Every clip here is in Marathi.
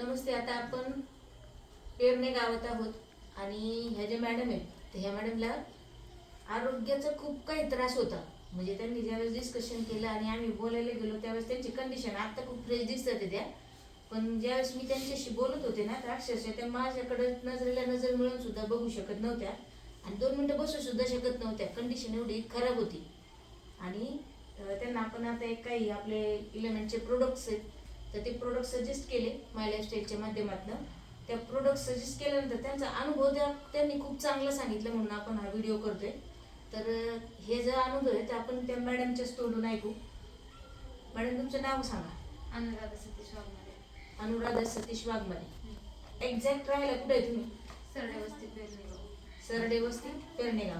नमस्ते आता आपण पेरणे गावात आहोत आणि ह्या ज्या मॅडम आहेत तर ह्या मॅडमला आरोग्याचा खूप काही त्रास होता. म्हणजे त्यांनी ज्यावेळेस डिस्कशन केलं आणि आम्ही बोलायला गेलो त्यावेळेस त्यांची कंडिशन आत्ता खूप फ्रेश दिसत त्या. पण ज्यावेळेस मी त्यांच्याशी बोलत होते ना तर अक्षरशः त्या माझ्याकडे नजरेला नजर मिळून सुद्धा बघू शकत नव्हत्या. आणि दोन मिनटं बसू सुद्धा शकत नव्हत्या. कंडिशन एवढी खराब होती. आणि त्यांना आपण आता एक काही आपले इलेमेंटचे प्रोडक्ट्स आहेत तर ते प्रोडक्ट सजेस्ट केले माय लाईफस्टाईलच्या माध्यमातून. त्या प्रोडक्ट सजेस्ट केल्यानंतर त्यांचा अनुभव त्या त्यांनी खूप चांगला सांगितलं म्हणून आपण हा व्हिडिओ करतोय. तर हे जो अनुभव आहे ते आपण त्या मॅडमच्याच तोंडून ऐकू. मॅडम तुमचं नाव सांगा. अनुराधा सतीश वाघमारे. अनुराधा सतीश वाघमारे. एक्झॅक्ट राहायला कुठे आहे तुम्ही? सरडे वस्ती पेरलेलो सरडे वस्ती पेरणेगाव.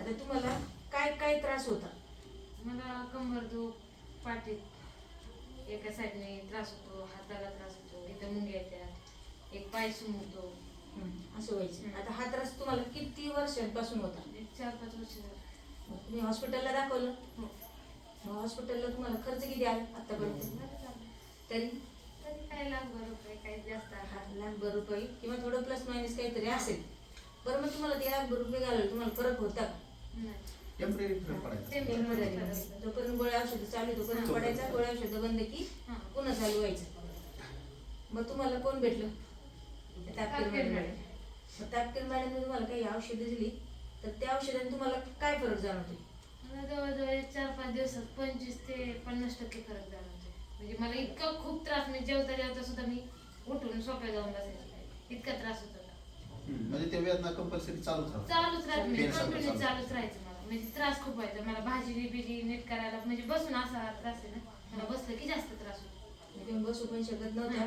आता तुम्हाला काय काय त्रास होता? मला कंबर दुख पाठीत एका साईडने त्रास होतो हाताला त्रास होतो इथं मुंग्या येतात एक पाय सुमतो असं व्हायचं. आता हा त्रास तुम्हाला किती वर्षांपासून होता? एक चार पाच वर्ष तुम्ही हॉस्पिटलला दाखवलं? हो. मग हॉस्पिटलला तुम्हाला खर्च किती आला आतापर्यंत. तरी? तरी काय लाखभर रुपये काही जास्त हा, लाखभर रुपये किंवा थोडं प्लस मायनस काहीतरी असेल. बरं मग तुम्हाला ते लाखभर रुपये घालवले तुम्हाला फरक होता का. टेंपररी पडायचा. जोपर्यंत गोळ्या औषधं चालू तोपर्यंत. पडायचा गोळ्या औषधं बंद की. पुन्हा चालू व्हायचं. मग तुम्हाला कोण भेटलं? तापकीर मॅडम. मॅडम. मग तापकीर मॅडमने तुम्हाला काही औषधं दिली तर त्या औषधाने तुम्हाला काय फरक जाणवतो मला जवळजवळ चार पाच दिवसात पंचवीस ते पन्नास टक्के फरक जाणवतो म्हणजे मला इतका खूप त्रास मी जेवता जेवता सुद्धा मी उठून सोप्या जाऊन बसायचे इतका त्रास होत होता. म्हणजे ते वेदना कंपल्सरी चालूच राहतात. चालूच राहत म्हणजे कंटिन्यू. चालूच राहायचं. म्हणजे त्रास खूप व्हायचा मला भाजी बिजी नीट करायला म्हणजे बसून असा त्रास आहे ना मला बसलं की जास्त त्रास होतो तुम्ही बसू पण शकत नव्हत्या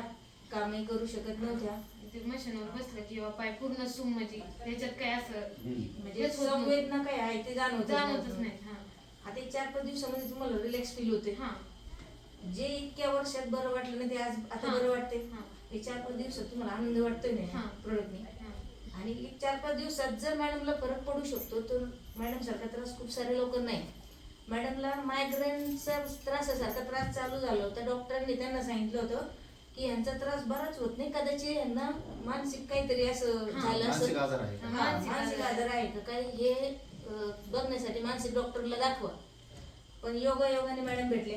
कामही करू शकत नव्हत्या ते मशीनवर बसलं किंवा पाय पूर्ण सुम म्हणजे त्याच्यात काय असं. म्हणजे नव्हतं. संवेदना काय आहे ते जाणवत जाणवतच नाही हा आता एक चार पाच दिवसामध्ये तुम्हाला रिलॅक्स फील होते हा जे इतक्या वर्षात बरं वाटलं ना ते आज आता. बरं वाटते हा. चार पाच दिवसात तुम्हाला आनंद वाटतोय हा. ना प्रोडक्टने हा. आणि एक चार पाच दिवसात जर मॅडमला फरक पडू शकतो तर मॅडम सारखा त्रास खूप सारे लोक नाही. मॅडमला मायग्रेनचा त्रासासारखा त्रास चालू झाला होता. डॉक्टरांनी त्यांना सांगितलं होतं की यांचा त्रास बराच होत नाही. कदाचित यांना मानसिक काहीतरी असं हा, झालं मानसिक असं आजार आहे का? हा, मानसिक आजार. आहे. का? काय हे अं, बघण्यासाठी मानसिक डॉक्टरला दाखवा. पण योगा योगाने मॅडम भेटले.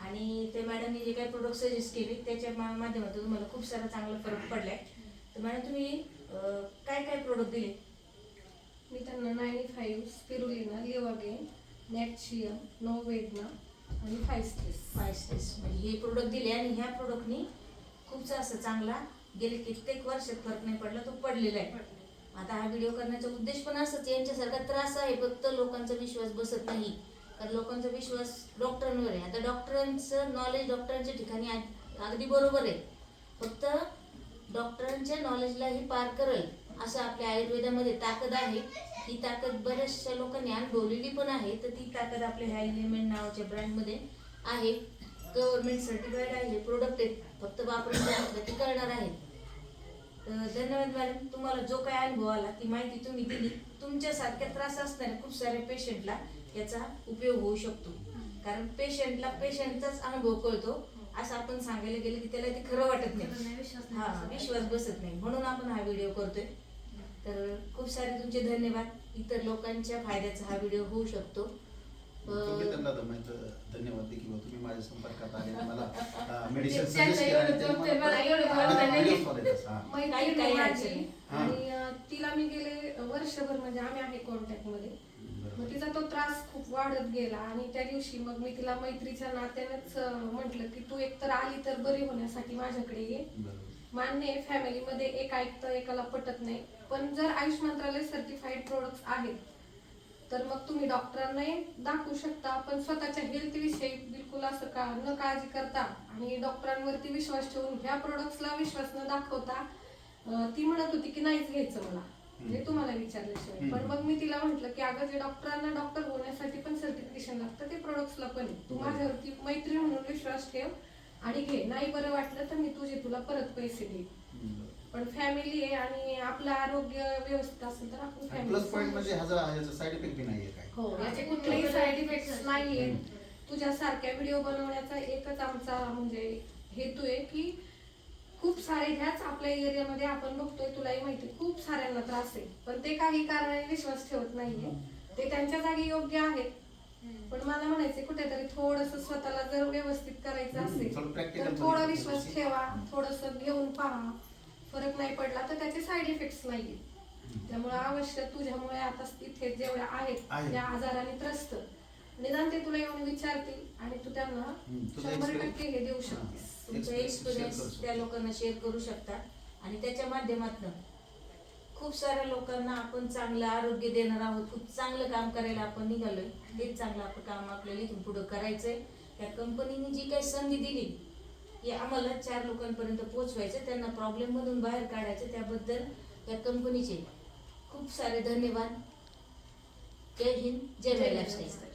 आणि ते मॅडमने जे काही प्रोडक्ट सजेस्ट केले त्याच्या मा- माध्यमातून तुम्हाला खूप सारा चांगला फरक पडलाय. तर मॅडम तुम्ही अं, काय काय प्रोडक्ट दिले? मी त्यांना नाईन्टी फाईव्ह स्पिरुलिना लिओगेन नॅटशिया नो वेदना आणि फाय स्ट्रेस फाय स्टेस म्हणजे हे प्रोडक्ट दिले आणि ह्या प्रोडक्टनी खूप असं चांगला गेले कित्येक वर्षात फरक नाही पडला तो पडलेला आहे. आता हा व्हिडिओ करण्याचा उद्देश पण असंच यांच्यासारखा त्रास आहे फक्त लोकांचा विश्वास बसत नाही. कारण लोकांचा विश्वास डॉक्टरांवर आहे. आता डॉक्टरांचं नॉलेज डॉक्टरांच्या ठिकाणी अगदी बरोबर आहे. फक्त डॉक्टरांच्या नॉलेजलाही पार करल. असं आपल्या आयुर्वेदामध्ये ताकद आहे. ही ताकद बऱ्याचशा लोकांनी अनुभवलेली पण आहे. तर ती ताकद आपल्या ह्या एलिमेंट नावाच्या ब्रँडमध्ये आहे. गव्हर्नमेंट सर्टिफाईड आहे. हे प्रोडक्ट आहेत. फक्त वापरून की करणार आहेत. तर धन्यवाद मॅडम तुम्हाला जो काय अनुभव आला ती माहिती तुम्ही दिली. तुमच्यासारख्या त्रास असणाऱ्या खूप साऱ्या पेशंटला याचा उपयोग होऊ शकतो. कारण पेशंटला पेशंटचाच अनुभव कळतो. असं आपण सांगायला गेलं की त्याला ते खरं वाटत नाही. हा विश्वास बसत नाही. म्हणून आपण हा व्हिडिओ करतोय. तर खूप सारे तुमचे धन्यवाद इतर लोकांच्या फायद्याचा हा व्हिडिओ होऊ शकतो तुम्ही त्यांना धन्यवाद दे किंवा तुम्ही माझ्या संपर्कात आले आणि मला मेडिसिन त्यांचं सजेस्ट केलं आणि एवढं त्यांनी जमतंय, मला एवढं मला- जमतंय आणि नाही. videos वालायचं, हा. काही- मैत्रीण काही माझी अडचण नाही. आणि अं, तिला मी गेले वर्षभर म्हणजे आम्ही आहे कॉन्टॅक्टमध्ये मग बरोबर. तिचा तो त्रास खूप वाढत गेला आणि त्या दिवशी मग मी तिला मैत्रीच्या नात्यानेच म्हटलं की तू एकतर आली तर बरी होण्यासाठी माझ्याकडे ये बरोबर. मान्य आहे फॅमिलीमध्ये एक ऐकतं एकाला पटत नाही पण जर आयुष मंत्रालय सर्टिफाईड प्रोडक्ट्स आहेत तर मग तुम्ही डॉक्टरांनाही दाखवू शकता पण स्वतःच्या हेल्थ विषयी बिलकुल असं का न काळजी करता आणि डॉक्टरांवरती विश्वास ठेवून ह्या प्रोडक्ट्सला विश्वास न दाखवता ती म्हणत होती की नाहीच घ्यायचं मला म्हणजे तुम्हाला विचारल्याशिवाय. पण मग मी तिला म्हटलं की अगं जे डॉक्टरांना डॉक्टर होण्यासाठी पण सर्टिफिकेशन लागतं ते प्रोडक्ट्सला पण. तू. माझ्यावरती मैत्री म्हणून विश्वास ठेव आणि घे. नाही बरं वाटलं तर मी तुझे तुला परत पैसे देईन. पण फॅमिली आहे आणि आपलं आरोग्य व्यवस्थित असेल तर आपण प्लस समजू म्हणजे ह्याचा ह्याचा साईड इफेक्ट नाहीये काय. हो याचे कुठलेही साईड इफेक्ट नाहीये. तुझ्यासारख्या व्हिडिओ बनवण्याचा एकच आमचा म्हणजे हेतू आहे की खूप सारे ह्याच आपल्या एरियामध्ये आपण बघतोय तुलाही माहिती खूप साऱ्यांना त्रास आहे. पण ते काही कारणाने विश्वास ठेवत नाहीये. ते त्यांच्या जागी योग्य आहेत. पण मला म्हणायचं कुठेतरी थोडस स्वतःला जर व्यवस्थित करायचं हम्म, असेल practical तर थोडा विश्वास. ठेवा थोडस घेऊन पहा. फरक नाही पडला तर त्याचे साईड इफेक्ट्स नाहीये. त्यामुळे अवश्य तुझ्यामुळे आता इथे जेवढ्या आहेत आहेत. त्या आजाराने त्रस्त. निदान ते तुला येऊन विचारतील आणि तू त्यांना हम्म, तुझा शंभर experience- टक्के हे देऊ. शकतेस. तुमचा Experience share एक्सपिरियन्स करू. त्या लोकांना शेअर करू शकता आणि त्याच्या माध्यमातून खूप साऱ्या लोकांना आपण चांगलं आरोग्य देणार आहोत. खूप चांगलं काम करायला आपण निघालोय. तेच चांगलं आपलं काम आपल्याला इथून पुढं करायचंय. त्या कंपनीने जी काही संधी दिली की आम्हाला चार लोकांपर्यंत पोचवायचं त्यांना प्रॉब्लेममधून बाहेर काढायचं त्याबद्दल त्या कंपनीचे खूप सारे धन्यवाद जय हिंद जय लाईफ.